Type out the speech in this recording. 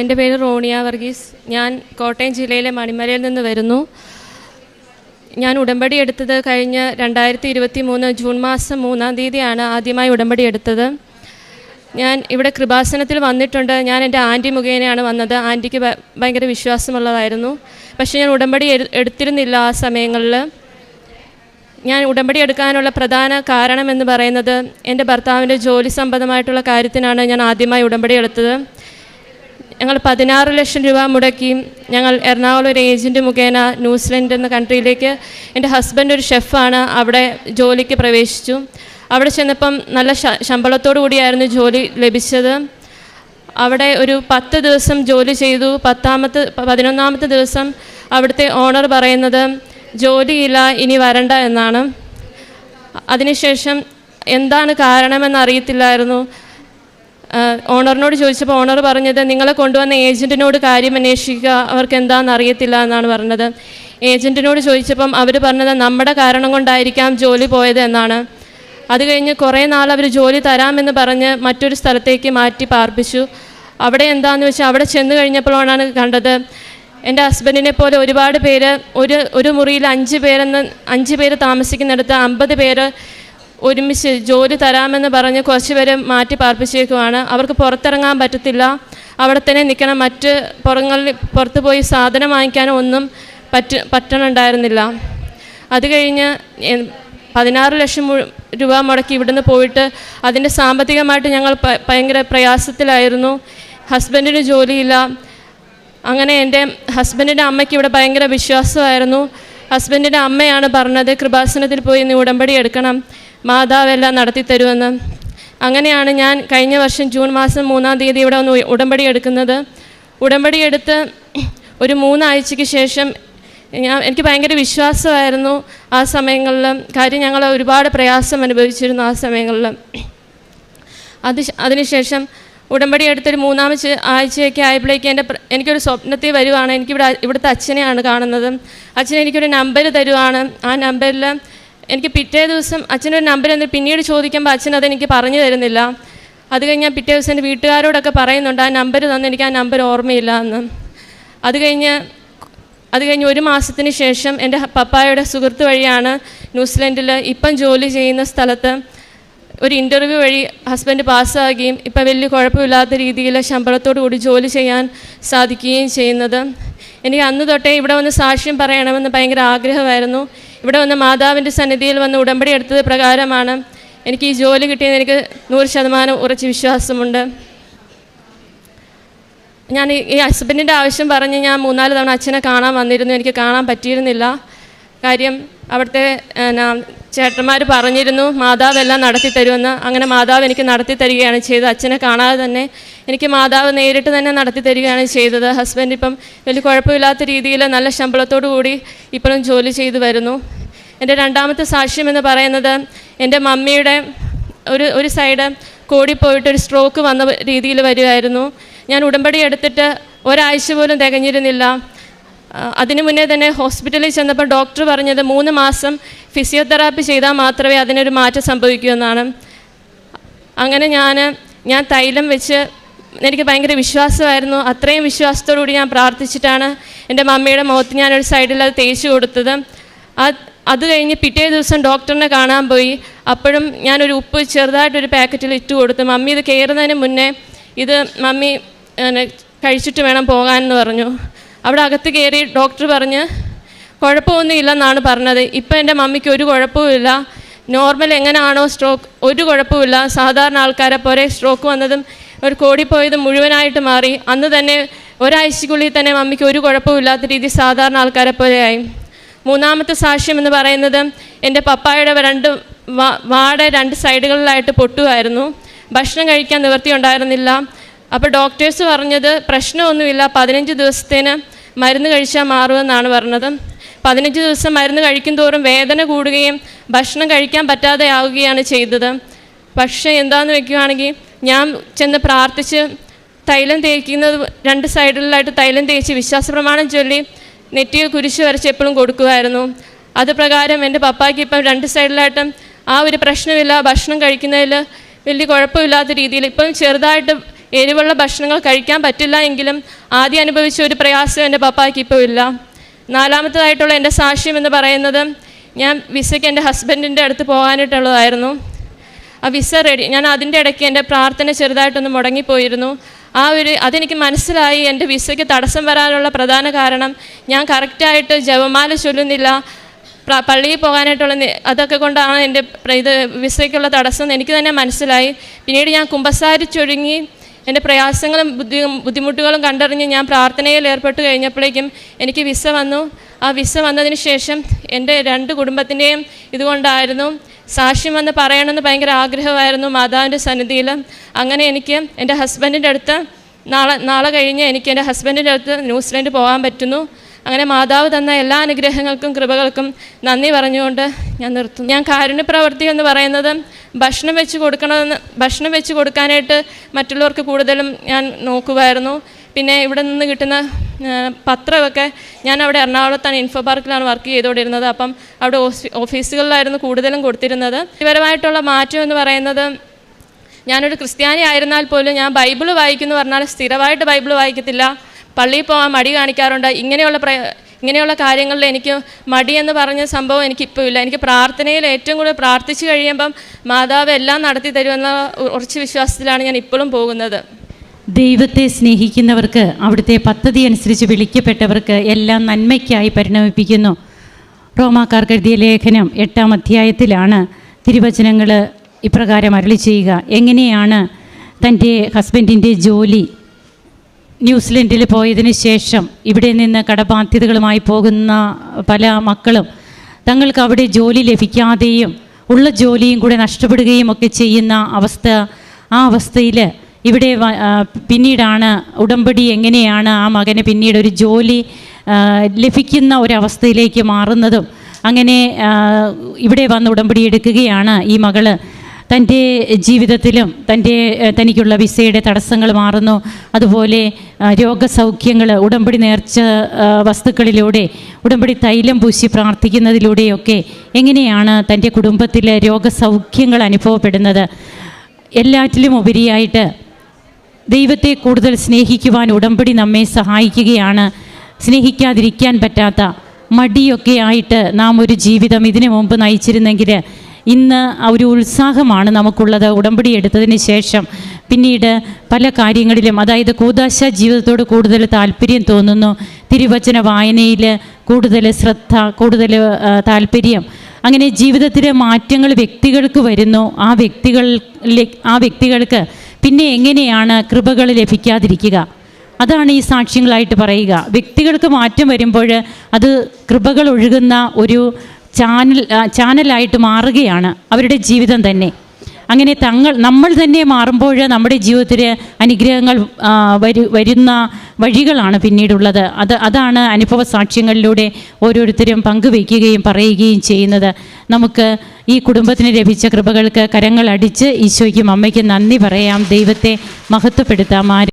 എന്റെ പേര് റോണിയ വർഗീസ്. ഞാൻ കോട്ടയം ജില്ലയിലെ മണിമലയിൽ നിന്ന് വരുന്നു. ഞാൻ ഉടമ്പടി എടുത്തത് കഴിഞ്ഞ രണ്ടായിരത്തി ഇരുപത്തി മൂന്ന് ജൂൺ മാസം മൂന്നാം തീയതിയാണ് ആദ്യമായി ഉടമ്പടി എടുത്തത്. ഞാൻ ഇവിടെ കൃപാസനത്തിൽ വന്നിട്ടുണ്ട്. ഞാൻ എന്റെ ആന്റി മുഖേനയാണ് വന്നത്. ആന്റിക്ക് ഭയങ്കര വിശ്വാസമുള്ളതായിരുന്നു. പക്ഷേ ഞാൻ ഉടമ്പടി എടുത്തിരുന്നില്ല ആ സമയങ്ങളിൽ. ഞാൻ ഉടമ്പടി എടുക്കാനുള്ള പ്രധാന കാരണം എന്ന് പറയുന്നത് എന്റെ ഭർത്താവിന്റെ ജോലി സംബന്ധമായിട്ടുള്ള കാര്യത്തിനാണ് ഞാൻ ആദ്യമായി ഉടമ്പടി എടുത്തത്. ഞങ്ങൾ പതിനാറ് ലക്ഷം രൂപ മുടക്കി ഞങ്ങൾ എറണാകുളം ഒരു ഏജന്റ് മുഖേന ന്യൂസിലൻഡ് എന്ന കൺട്രിയിലേക്ക് എന്റെ ഹസ്ബൻഡ് ഒരു ഷെഫാണ് അവിടെ ജോലിക്ക് പ്രവേശിച്ചു. അവിടെ ചെന്നപ്പം നല്ല ശമ്പളത്തോടു കൂടിയായിരുന്നു ജോലി ലഭിച്ചത്. അവിടെ ഒരു പത്ത് ദിവസം ജോലി ചെയ്തു. പത്താമത്തെ പതിനൊന്നാമത്തെ ദിവസം അവിടുത്തെ ഓണർ പറയുന്നത് ജോലിയില്ല ഇനി വരണ്ട എന്നാണ്. അതിനുശേഷം എന്താണ് കാരണമെന്ന് അറിയത്തില്ലായിരുന്നു. ഓണറിനോട് ചോദിച്ചപ്പോൾ ഓണർ പറഞ്ഞത് നിങ്ങളെ കൊണ്ടുവന്ന ഏജന്റിനോട് കാര്യം അന്വേഷിക്കുക. അവർക്ക് എന്താണെന്ന് അറിയത്തില്ല എന്നാണ് പറഞ്ഞത്. ഏജന്റിനോട് ചോദിച്ചപ്പം അവർ പറഞ്ഞത് നമ്മുടെ കാരണം കൊണ്ടായിരിക്കാം ജോലി പോയത് എന്നാണ്. അത് കഴിഞ്ഞ് കുറേ നാൾ അവർ ജോലി തരാമെന്ന് പറഞ്ഞ് മറ്റൊരു സ്ഥലത്തേക്ക് മാറ്റി പാർപ്പിച്ചു. അവിടെ എന്താണെന്ന് വെച്ചാൽ അവിടെ ചെന്ന് കഴിഞ്ഞപ്പോഴാണ് കണ്ടത് എന്റെ ഹസ്ബൻഡിനെ പോലെ ഒരുപാട് പേര് ഒരു ഒരു മുറിയിൽ അഞ്ച് പേരെന്ന് അഞ്ച് പേര് താമസിക്കുന്നിടത്ത് അമ്പത് പേര് ഒരുമിച്ച് ജോലി തരാമെന്ന് പറഞ്ഞ് കുറച്ച് പേരെ മാറ്റി പാർപ്പിച്ചേക്കുവാണ്. അവർക്ക് പുറത്തിറങ്ങാൻ പറ്റത്തില്ല. അവിടെ തന്നെ നിൽക്കണം. മറ്റ് പുറങ്ങളിൽ പുറത്ത് പോയി സാധനം വാങ്ങിക്കാനോ ഒന്നും പറ്റ പറ്റണുണ്ടായിരുന്നില്ല. അത് കഴിഞ്ഞ് പതിനാറ് ലക്ഷം രൂപ മുടക്കി ഇവിടുന്ന് പോയിട്ട് അതിന്റെ സാമ്പത്തികമായിട്ട് ഞങ്ങൾ ഭയങ്കര പ്രയാസത്തിലായിരുന്നു. ഹസ്ബൻഡിന് ജോലിയില്ല. അങ്ങനെ എന്റെ ഹസ്ബൻഡിന്റെ അമ്മയ്ക്ക് ഇവിടെ ഭയങ്കര വിശ്വാസമായിരുന്നു. ഹസ്ബൻഡിന്റെ അമ്മയാണ് പറഞ്ഞത് കൃപാസനത്തിൽ പോയി നീ ഉടമ്പടി എടുക്കണം മാതാവെല്ലാം നടത്തി തരുമെന്ന്. അങ്ങനെയാണ് ഞാൻ കഴിഞ്ഞ വർഷം ജൂൺ മാസം മൂന്നാം തീയതി ഇവിടെ വന്ന് ഉടമ്പടി എടുക്കുന്നത്. ഉടമ്പടി എടുത്ത് ഒരു മൂന്നാഴ്ചയ്ക്ക് ശേഷം ഞാൻ എനിക്ക് ഭയങ്കര വിശ്വാസമായിരുന്നു ആ സമയങ്ങളിൽ കാര്യം ഞങ്ങൾ ഒരുപാട് പ്രയാസം അനുഭവിച്ചിരുന്നു ആ സമയങ്ങളിൽ അത് അതിനുശേഷം ഉടമ്പടി എടുത്തൊരു മൂന്നാമത്തെ ആഴ്ചയൊക്കെ ആയപ്പോഴേക്കും എന്റെ എനിക്കൊരു സ്വപ്നത്തിൽ വരുവാണ്. എനിക്കിവിടെ ഇവിടുത്തെ അച്ഛനെയാണ് കാണുന്നത്. അച്ഛൻ എനിക്കൊരു നമ്പർ തരുവാണ്. ആ നമ്പറിൽ എനിക്ക് പിറ്റേ ദിവസം അച്ഛനൊരു നമ്പർ എന്ന് പിന്നീട് ചോദിക്കുമ്പോൾ അച്ഛൻ അതെനിക്ക് പറഞ്ഞു തരുന്നില്ല. അത് കഴിഞ്ഞ് പിറ്റേ ദിവസം എന്റെ വീട്ടുകാരോടൊക്കെ പറയുന്നുണ്ട് ആ നമ്പർ തന്നെ എനിക്ക് ആ നമ്പർ ഓർമ്മയില്ല എന്ന്. അത് കഴിഞ്ഞ് അത് കഴിഞ്ഞ് ഒരു മാസത്തിന് ശേഷം എന്റെ പപ്പായുടെ സുഹൃത്ത് വഴിയാണ് ന്യൂസിലൻഡിൽ ഇപ്പം ജോലി ചെയ്യുന്ന സ്ഥലത്ത് ഒരു ഇന്റർവ്യൂ വഴി ഹസ്ബൻഡ് പാസ്സാകുകയും ഇപ്പം വലിയ കുഴപ്പമില്ലാത്ത രീതിയിൽ ശമ്പളത്തോടു കൂടി ജോലി ചെയ്യാൻ സാധിക്കുകയും ചെയ്യുന്നത്. എനിക്ക് അന്ന് തൊട്ടേ ഇവിടെ വന്ന് സാക്ഷ്യം പറയണമെന്ന് ഭയങ്കര ആഗ്രഹമായിരുന്നു. ഇവിടെ വന്ന് മാതാവിന്റെ സന്നിധിയിൽ വന്ന് ഉടമ്പടി എടുത്തത് പ്രകാരമാണ്. എനിക്ക് ഈ ജോലി കിട്ടിയെന്ന് എനിക്ക് നൂറ് ശതമാനം ഉറച്ച് വിശ്വാസമുണ്ട്. ഞാൻ ഈ- ഹസ്ബൻഡിന്റെ ആവശ്യം പറഞ്ഞ് ഞാൻ മൂന്നാൽ തവണ അച്ഛനെ കാണാൻ വന്നിരുന്നു. എനിക്ക് കാണാൻ പറ്റിയിരുന്നില്ല. കാര്യം അവിടുത്തെ ചേട്ടന്മാർ പറഞ്ഞിരുന്നു മാതാവ് എല്ലാം നടത്തി തരുമെന്ന് അങ്ങനെ മാതാവ് എനിക്ക് നടത്തി തരികയാണ് ചെയ്തത്. അച്ഛനെ കാണാതെ തന്നെ എനിക്ക് മാതാവ് നേരിട്ട് തന്നെ നടത്തി തരികയാണ് ചെയ്തത്. ഹസ്ബൻഡ് ഇപ്പം വലിയ കുഴപ്പമില്ലാത്ത രീതിയിൽ നല്ല ശമ്പളത്തോടു കൂടി ഇപ്പോഴും ജോലി ചെയ്തു വരുന്നു. എന്റെ രണ്ടാമത്തെ സാക്ഷ്യം എന്ന് പറയുന്നത് എന്റെ മമ്മിയുടെ ഒരു ഒരു സൈഡ് കോടിപ്പോയിട്ട് ഒരു സ്ട്രോക്ക് വന്ന രീതിയിൽ വരുമായിരുന്നു ഞാൻ ഉടമ്പടി എടുത്തിട്ട് ഒരാഴ്ച പോലും തികഞ്ഞിരുന്നില്ല. അതിനു മുന്നേ തന്നെ ഹോസ്പിറ്റലിൽ ചെന്നപ്പോൾ ഡോക്ടർ പറഞ്ഞത് മൂന്ന് മാസം ഫിസിയോതെറാപ്പി ചെയ്താൽ മാത്രമേ അതിനൊരു മാറ്റം സംഭവിക്കൂ എന്നാണ്. അങ്ങനെ ഞാൻ ഞാൻ തൈലം വെച്ച് എനിക്ക് ഭയങ്കര വിശ്വാസമായിരുന്നു. അത്രയും വിശ്വാസത്തോടുകൂടി ഞാൻ പ്രാർത്ഥിച്ചിട്ടാണ് എന്റെ മമ്മിയുടെ മുഖത്ത് ഞാനൊരു സൈഡിൽ അത് തേച്ച് കൊടുത്തത്. അത് അത് കഴിഞ്ഞ് പിറ്റേ ദിവസം ഡോക്ടറിനെ കാണാൻ പോയി. അപ്പോഴും ഞാനൊരു ഉപ്പ് ചെറുതായിട്ടൊരു പാക്കറ്റിൽ ഇട്ട് കൊടുത്തു മമ്മി ഇത് കയറുന്നതിന് മുന്നേ ഇത് മമ്മി കഴിച്ചിട്ട് വേണം പോകാനെന്ന് പറഞ്ഞു. അവിടെ അകത്ത് കയറി ഡോക്ടർ പറഞ്ഞ് കുഴപ്പമൊന്നുമില്ല എന്നാണ് പറഞ്ഞത്. ഇപ്പം എന്റെ മമ്മിക്ക് ഒരു കുഴപ്പവുമില്ല. നോർമൽ എങ്ങനെയാണോ സ്ട്രോക്ക് ഒരു കുഴപ്പമില്ല സാധാരണ ആൾക്കാരെ പോലെ സ്ട്രോക്ക് വന്നതും ഒരു കോടിപ്പോയതും മുഴുവനായിട്ട് മാറി. അന്ന് തന്നെ ഒരാഴ്ചക്കുള്ളിൽ തന്നെ മമ്മിക്ക് ഒരു കുഴപ്പമില്ലാത്ത രീതി സാധാരണ ആൾക്കാരെ പോലെയായി മൂന്നാമത്തെ സാക്ഷ്യം എന്ന് പറയുന്നത് എന്റെ പപ്പായുടെ രണ്ട് വാട രണ്ട് സൈഡുകളിലായിട്ട് പൊട്ടുമായിരുന്നു. ഭക്ഷണം കഴിക്കാൻ നിവൃത്തി ഉണ്ടായിരുന്നില്ല അപ്പോൾ ഡോക്ടേഴ്സ് പറഞ്ഞത് പ്രശ്നമൊന്നുമില്ല. പതിനഞ്ച് ദിവസത്തേന് മരുന്ന് കഴിച്ചാൽ മാറുമെന്നാണ് പറഞ്ഞത്. പതിനഞ്ച് ദിവസം മരുന്ന് കഴിക്കും തോറും വേദന കൂടുകയും ഭക്ഷണം കഴിക്കാൻ പറ്റാതെ ആവുകയാണ് ചെയ്തത്. പക്ഷേ എന്താന്ന് വെക്കുകയാണെങ്കിൽ ഞാൻ ചെന്ന് പ്രാർത്ഥിച്ച് തൈലം തേക്കുന്നത് രണ്ട് സൈഡിലായിട്ട് തൈലം തേച്ച് വിശ്വാസ പ്രമാണം ചൊല്ലി നെറ്റിയിൽ കുരിശ് വരച്ച് എപ്പോഴും കൊടുക്കുമായിരുന്നു. അത് പ്രകാരം എന്റെ പപ്പായ്ക്ക് ഇപ്പം രണ്ട് സൈഡിലായിട്ടും ആ ഒരു പ്രശ്നമില്ല ഭക്ഷണം കഴിക്കുന്നതിൽ വലിയ കുഴപ്പമില്ലാത്ത രീതിയിൽ ഇപ്പം ചെറുതായിട്ട് എരിവുള്ള ഭക്ഷണങ്ങൾ കഴിക്കാൻ പറ്റില്ല എങ്കിലും ആദ്യം അനുഭവിച്ച ഒരു പ്രയാസം എന്റെ പപ്പായ്ക്ക് ഇപ്പോൾ ഇല്ല. നാലാമത്തതായിട്ടുള്ള എന്റെ സാക്ഷ്യം എന്ന് പറയുന്നത് ഞാൻ വിസയ്ക്ക് എന്റെ ഹസ്ബൻഡിന്റെ അടുത്ത് പോകാനായിട്ടുള്ളതായിരുന്നു. ആ വിസ റെഡി ഞാൻ അതിന്റെ ഇടയ്ക്ക് എന്റെ പ്രാർത്ഥന ചെറുതായിട്ടൊന്ന് മുടങ്ങിപ്പോയിരുന്നു. ആ ഒരു അതെനിക്ക് മനസ്സിലായി എന്റെ വിസയ്ക്ക് തടസ്സം വരാനുള്ള പ്രധാന കാരണം ഞാൻ കറക്റ്റായിട്ട് ജപമാല ചൊല്ലുന്നില്ല. പള്ളിയിൽ പോകാനായിട്ടുള്ള അതൊക്കെ കൊണ്ടാണ് എന്റെ ഇത് വിസയ്ക്കുള്ള തടസ്സം എനിക്ക് തന്നെ മനസ്സിലായി. പിന്നീട് ഞാൻ കുമ്പസാരിച്ചൊരുങ്ങി എന്റെ പ്രയാസങ്ങളും ബുദ്ധി ബുദ്ധിമുട്ടുകളും കണ്ടറിഞ്ഞ് ഞാൻ പ്രാർത്ഥനയിൽ ഏർപ്പെട്ട് കഴിഞ്ഞപ്പോഴേക്കും എനിക്ക് വിസ വന്നു. ആ വിസ വന്നതിന് ശേഷം എന്റെ രണ്ട് കുടുംബത്തിന്റെയും ഇതുകൊണ്ടായിരുന്നു സാക്ഷ്യം വന്ന് പറയണമെന്ന് ഭയങ്കര ആഗ്രഹമായിരുന്നു മാതാവിന്റെ സന്നിധിയിൽ. അങ്ങനെ എനിക്ക് എന്റെ ഹസ്ബൻഡിന്റെ അടുത്ത് നാളെ നാളെ കഴിഞ്ഞ് എനിക്ക് എന്റെ ഹസ്ബൻഡിന്റെ അടുത്ത് ന്യൂസിലൻഡ് പോകാൻ പറ്റുന്നു. അങ്ങനെ മാതാവ് തന്ന എല്ലാ അനുഗ്രഹങ്ങൾക്കും കൃപകൾക്കും നന്ദി പറഞ്ഞുകൊണ്ട് ഞാൻ നിർത്തുന്നു. ഞാൻ കാരുണ്യപ്രവർത്തി എന്ന് പറയുന്നത് ഭക്ഷണം വെച്ച് കൊടുക്കണമെന്ന് ഭക്ഷണം വെച്ച് കൊടുക്കാനായിട്ട് മറ്റുള്ളവർക്ക് കൂടുതലും ഞാൻ നോക്കുമായിരുന്നു പിന്നെ ഇവിടെ നിന്ന് കിട്ടുന്ന പത്രമൊക്കെ ഞാൻ അവിടെ എറണാകുളത്താണ് ഇൻഫോ പാർക്കിലാണ് വർക്ക് ചെയ്തുകൊണ്ടിരുന്നത്. അപ്പം അവിടെ ഓഫീസുകളിലായിരുന്നു കൂടുതലും കൊടുത്തിരുന്നത്. വ്യക്തിപരമായിട്ടുള്ള മാറ്റം എന്ന് പറയുന്നത് ഞാനൊരു ക്രിസ്ത്യാനി ആയിരുന്നാൽ പോലും ഞാൻ ബൈബിൾ വായിക്കുന്നു പറഞ്ഞാൽ സ്ഥിരമായിട്ട് ബൈബിൾ വായിക്കത്തില്ല. പള്ളിയിൽ പോകാൻ മടി കാണിക്കാറുണ്ട്. ഇങ്ങനെയുള്ള പ്ര ഇങ്ങനെയുള്ള കാര്യങ്ങളിൽ എനിക്ക് മടിയെന്ന് പറഞ്ഞ സംഭവം എനിക്കിപ്പോൾ ഇല്ല എനിക്ക് പ്രാർത്ഥനയിൽ ഏറ്റവും കൂടുതൽ പ്രാർത്ഥിച്ചു കഴിയുമ്പം മാതാവ് എല്ലാം നടത്തി തരുമെന്ന ഉറച്ച വിശ്വാസത്തിലാണ് ഞാൻ ഇപ്പോഴും പോകുന്നത്. ദൈവത്തെ സ്നേഹിക്കുന്നവർക്ക് അവിടുത്തെ പദ്ധതി അനുസരിച്ച് വിളിക്കപ്പെട്ടവർക്ക് എല്ലാം നന്മയ്ക്കായി പരിണമിപ്പിക്കുന്നു. റോമാക്കാർക്ക് എഴുതിയ ലേഖനം എട്ടാം അധ്യായത്തിലാണ് തിരുവചനങ്ങൾ ഇപ്രകാരം അരളി ചെയ്യുക. എങ്ങനെയാണ് തന്റെ ഹസ്ബൻഡിന്റെ ജോലി ന്യൂസിലൻഡിൽ പോയതിന് ശേഷം ഇവിടെ നിന്ന് കടബാധ്യതകളുമായി പോകുന്ന പല മക്കളും തങ്ങൾക്ക് അവിടെ ജോലി ലഭിക്കാതെയും ഉള്ള ജോലിയും കൂടെ നഷ്ടപ്പെടുകയും ഒക്കെ ചെയ്യുന്ന അവസ്ഥ ആ അവസ്ഥയിൽ ഇവിടെ പിന്നീടാണ് ഉടമ്പടി എങ്ങനെയാണ് ആ മകന് പിന്നീട് ഒരു ജോലി ലഭിക്കുന്ന ഒരവസ്ഥയിലേക്ക് മാറുന്നതും. അങ്ങനെ ഇവിടെ വന്ന് ഉടമ്പടി എടുക്കുകയാണ് ഈ മകൾ. തന്റെ ജീവിതത്തിലും തന്റെ തനിക്കുള്ള വിസയുടെ തടസ്സങ്ങൾ മാറുന്നു. അതുപോലെ രോഗസൗഖ്യങ്ങൾ ഉടമ്പടി നേർച്ച വസ്തുക്കളിലൂടെ ഉടമ്പടി തൈലം പൂശി പ്രാർത്ഥിക്കുന്നതിലൂടെയൊക്കെ എങ്ങനെയാണ് തന്റെ കുടുംബത്തിൽ രോഗസൗഖ്യങ്ങൾ അനുഭവപ്പെടുന്നത്? എല്ലാറ്റിലും ഉപരിയായിട്ട് ദൈവത്തെ കൂടുതൽ സ്നേഹിക്കുവാൻ ഉടമ്പടി നമ്മെ സഹായിക്കുകയാണ്. സ്നേഹിക്കാതിരിക്കാൻ പറ്റാത്ത മടിയൊക്കെ ആയിട്ട് നാം ഒരു ജീവിതം ഇതിനു മുമ്പ് നയിച്ചിരുന്നെങ്കിൽ ഇന്ന് ഒരു ഉത്സാഹമാണ് നമുക്കുള്ളത് ഉടമ്പടി എടുത്തതിന് ശേഷം. പിന്നീട് പല കാര്യങ്ങളിലും അതായത് കൂതാശ ജീവിതത്തോട് കൂടുതൽ താല്പര്യം തോന്നുന്നു. തിരുവചന വായനയിൽ കൂടുതൽ ശ്രദ്ധ കൂടുതൽ താല്പര്യം. അങ്ങനെ ജീവിതത്തിലെ മാറ്റങ്ങൾ വ്യക്തികൾക്ക് വരുന്നു. ആ വ്യക്തികൾ ആ വ്യക്തികൾക്ക് പിന്നെ എങ്ങനെയാണ് കൃപകൾ ലഭിക്കാതിരിക്കുക? അതാണ് ഈ സാക്ഷ്യങ്ങളായിട്ട് പറയുക. വ്യക്തികൾക്ക് മാറ്റം വരുമ്പോൾ അത് കൃപകൾ ഒഴുകുന്ന ഒരു ചാനൽ ചാനലായിട്ട് മാറുകയാണ് അവരുടെ ജീവിതം തന്നെ. അങ്ങനെ തങ്ങൾ നമ്മൾ തന്നെ മാറുമ്പോൾ നമ്മുടെ ജീവിതത്തിൽ അനുഗ്രഹങ്ങൾ വരു വരുന്ന വഴികളാണ് പിന്നീടുള്ളത്. അത് അതാണ് അനുഭവ സാക്ഷ്യങ്ങളിലൂടെ ഓരോരുത്തരും പങ്കുവയ്ക്കുകയും പറയുകയും ചെയ്യുന്നത്. നമുക്ക് ഈ കുടുംബത്തിന് ലഭിച്ച കൃപകൾക്ക് കരങ്ങൾ അടിച്ച് ഈശോയ്ക്കും അമ്മയ്ക്കും നന്ദി പറയാം. ദൈവത്തെ മഹത്വപ്പെടുത്താം.